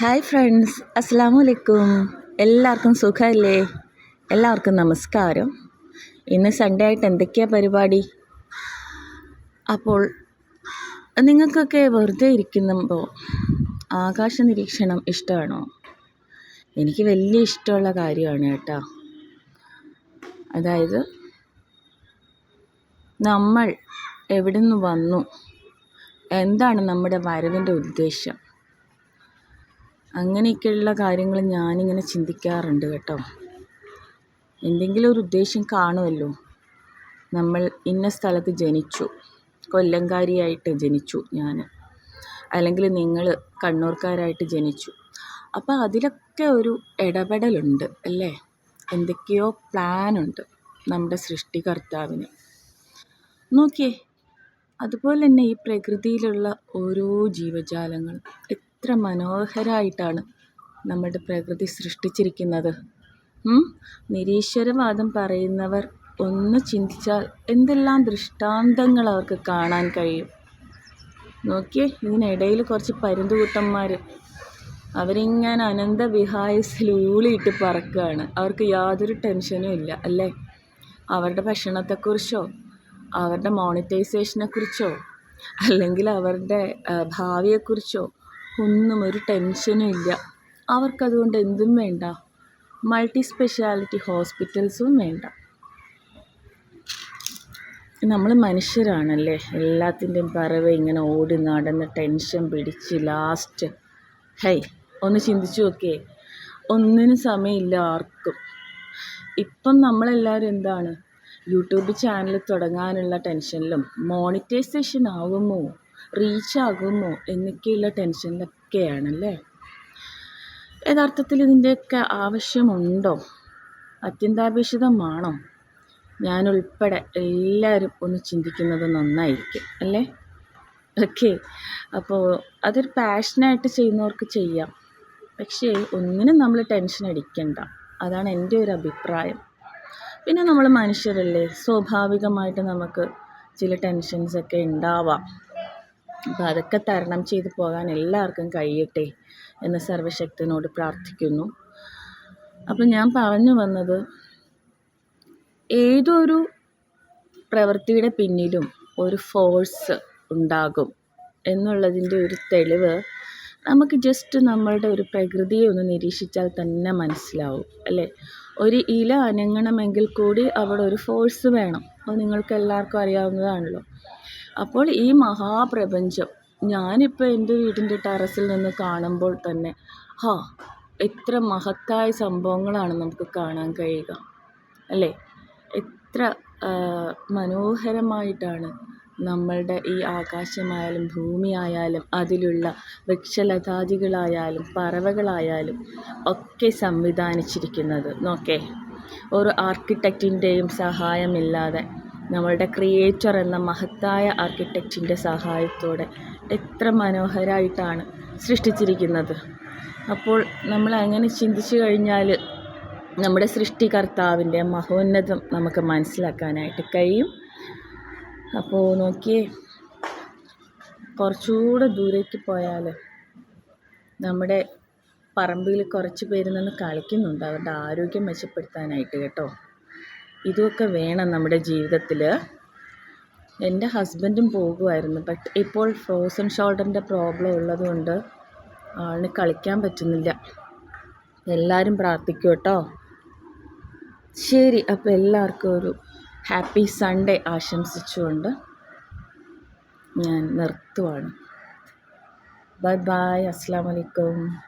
Hi friends അസ്സാമലൈക്കും എല്ലാവർക്കും സുഖമല്ലേ? എല്ലാവർക്കും നമസ്കാരം. ഇന്ന് സൺഡേ ആയിട്ട് എന്തൊക്കെയാണ് പരിപാടി? അപ്പോൾ നിങ്ങൾക്കൊക്കെ വെറുതെ ഇരിക്കുമ്പോൾ ആകാശ നിരീക്ഷണം ഇഷ്ടമാണോ? എനിക്ക് വലിയ ഇഷ്ടമുള്ള കാര്യമാണ് കേട്ടോ. അതായത് നമ്മൾ എവിടെ നിന്ന് വന്നു? എന്താണ് നമ്മുടെ വരവിന്റെ ഉദ്ദേശം? അങ്ങനെയൊക്കെയുള്ള കാര്യങ്ങൾ ഞാനിങ്ങനെ ചിന്തിക്കാറുണ്ട് കേട്ടോ. എന്തെങ്കിലും ഒരു ഉദ്ദേശം കാണുമല്ലോ. നമ്മൾ ഇന്ന സ്ഥലത്ത് ജനിച്ചു. കൊല്ലങ്കാരിയായിട്ട് ജനിച്ചു ഞാൻ. അല്ലെങ്കിൽ നിങ്ങൾ കണ്ണൂർക്കാരായിട്ട് ജനിച്ചു. അപ്പോൾ അതിലൊക്കെ ഒരു ഇടപെടലുണ്ട് അല്ലേ? എന്തൊക്കെയോ പ്ലാനുണ്ട് നമ്മുടെ സൃഷ്ടികർത്താവിന്. നോക്കിയേ അതുപോലെ തന്നെ ഈ പ്രകൃതിയിലുള്ള ഓരോ ജീവജാലങ്ങളും എത്ര മനോഹരമായിട്ടാണ് നമ്മുടെ പ്രകൃതി സൃഷ്ടിച്ചിരിക്കുന്നത്. നിരീശ്വരവാദം പറയുന്നവർ ഒന്ന് ചിന്തിച്ചാൽ എന്തെല്ലാം ദൃഷ്ടാന്തങ്ങൾ അവർക്ക് കാണാൻ കഴിയും. നോക്കിയേ ഇതിനിടയിൽ കുറച്ച് പരുന്തുകൂട്ടന്മാർ അവരിങ്ങനെ അനന്ത വിഹായസിൽ ഊളിയിട്ട് പറക്കുകയാണ്. അവർക്ക് യാതൊരു ടെൻഷനും ഇല്ല അല്ലേ? അവരുടെ ഭക്ഷണത്തെക്കുറിച്ചോ അവരുടെ മോണിറ്റൈസേഷനെക്കുറിച്ചോ അല്ലെങ്കിൽ അവരുടെ ഭാവിയെക്കുറിച്ചോ ഒന്നും ഒരു ടെൻഷനും ഇല്ല. അവർക്കതുകൊണ്ട് എന്തും വേണ്ട. മൾട്ടി സ്പെഷ്യാലിറ്റി ഹോസ്പിറ്റൽസും വേണ്ട. നമ്മൾ മനുഷ്യരാണല്ലേ? എല്ലാത്തിന്റെയും പറവ് ഇങ്ങനെ ഓടി നടന്ന് ടെൻഷൻ പിടിച്ച് ലാസ്റ്റ്. ഹൈ ഒന്ന് ചിന്തിച്ചു നോക്കിയേ. ഒന്നിനും സമയമില്ല ആർക്കും. ഇപ്പം നമ്മളെല്ലാവരും എന്താണ്? യൂട്യൂബ് ചാനൽ തുടങ്ങാനുള്ള ടെൻഷനിലും മോണിറ്റൈസേഷൻ ആകുമോ? റീച്ച് ആകുമോ എന്നൊക്കെയുള്ള ടെൻഷനിലൊക്കെയാണല്ലേ? യഥാർത്ഥത്തിൽ ഇതിന്റെയൊക്കെ ആവശ്യമുണ്ടോ? അത്യന്താപേക്ഷിതമാണോ? ഞാനുൾപ്പെടെ എല്ലാവരും ഒന്ന് ചിന്തിക്കുന്നത് നന്നായിരിക്കും അല്ലേ? ഓക്കെ അപ്പോൾ അതൊരു പാഷനായിട്ട് ചെയ്യുന്നവർക്ക് ചെയ്യാം. പക്ഷേ ഒന്നിനും നമ്മൾ ടെൻഷൻ അടിക്കണ്ട. അതാണ് എന്റെ ഒരു അഭിപ്രായം. പിന്നെ നമ്മൾ മനുഷ്യരല്ലേ? സ്വാഭാവികമായിട്ട് നമുക്ക് ചില ടെൻഷൻസൊക്കെ ഉണ്ടാവാം. അപ്പോൾ അതൊക്കെ തരണം ചെയ്ത് പോകാൻ എല്ലാവർക്കും കഴിയട്ടെ എന്ന് സർവശക്തനോട് പ്രാർത്ഥിക്കുന്നു. അപ്പം ഞാൻ പറഞ്ഞു വന്നത് ഏതൊരു പ്രവൃത്തിയുടെ പിന്നിലും ഒരു ഫോഴ്സ് ഉണ്ടാകും എന്നുള്ളതിന്റെ ഒരു തെളിവ് നമുക്ക് ജസ്റ്റ് നമ്മളുടെ ഒരു പ്രകൃതിയെ ഒന്ന് നിരീക്ഷിച്ചാൽ തന്നെ മനസ്സിലാവും അല്ലേ? ഒരു ഇല അനങ്ങണമെങ്കിൽ കൂടി അവിടെ ഒരു ഫോഴ്സ് വേണം. അത് നിങ്ങൾക്ക് എല്ലാവർക്കും അറിയാവുന്നതാണല്ലോ. അപ്പോൾ ഈ മഹാപ്രപഞ്ചം ഞാനിപ്പോൾ എന്റെ വീടിന്റെ ടെറസിൽ നിന്ന് കാണുമ്പോൾ തന്നെ ഹാ എത്ര മഹത്തായ സംഭവങ്ങളാണ് നമുക്ക് കാണാൻ കഴിയുക അല്ലേ? എത്ര മനോഹരമായിട്ടാണ് നമ്മളുടെ ഈ ആകാശമായാലും ഭൂമിയായാലും അതിലുള്ള വൃക്ഷലതാദികളായാലും പറവകളായാലും ഒക്കെ സംവിധാനിച്ചിരിക്കുന്നത്. നോക്കേ ഒരു ആർക്കിടെക്റ്റിന്റെയും സഹായമില്ലാതെ നമ്മളുടെ ക്രിയേറ്റർ എന്ന മഹത്തായ ആർക്കിടെക്റ്റിന്റെ സഹായത്തോടെ എത്ര മനോഹരമായിട്ടാണ് സൃഷ്ടിച്ചിരിക്കുന്നത്. അപ്പോൾ നമ്മൾ അങ്ങനെ ചിന്തിച്ചു കഴിഞ്ഞാൽ നമ്മുടെ സൃഷ്ടികർത്താവിന്റെ മഹോന്നതം നമുക്ക് മനസ്സിലാക്കാനായിട്ട് കഴിയും. അപ്പോൾ നോക്കിയേ കുറച്ചുകൂടെ ദൂരേക്ക് പോയാൽ നമ്മുടെ പറമ്പിൽ കുറച്ച് പേര് നിന്ന് കളിക്കുന്നുണ്ട്. അവരുടെ ആരോഗ്യം മെച്ചപ്പെടുത്താനായിട്ട് കേട്ടോ. ഇതൊക്കെ വേണം നമ്മുടെ ജീവിതത്തിൽ എന്റെ ഹസ്ബൻഡും പോകുമായിരുന്നു. ബട്ട് ഇപ്പോൾ ഫ്രോസൺ ഷോൾഡറിന്റെ പ്രോബ്ലം ഉള്ളതുകൊണ്ട് ആളിന് കളിക്കാൻ പറ്റുന്നില്ല. എല്ലാവരും പ്രാർത്ഥിക്കും കേട്ടോ. ശരി അപ്പോൾ എല്ലാവർക്കും ഒരു ഹാപ്പി സൺഡേ ആശംസിച്ചുകൊണ്ട് ഞാൻ നിർത്തുവാണ്. ബൈ ബൈ അസ്സാം വലൈക്കും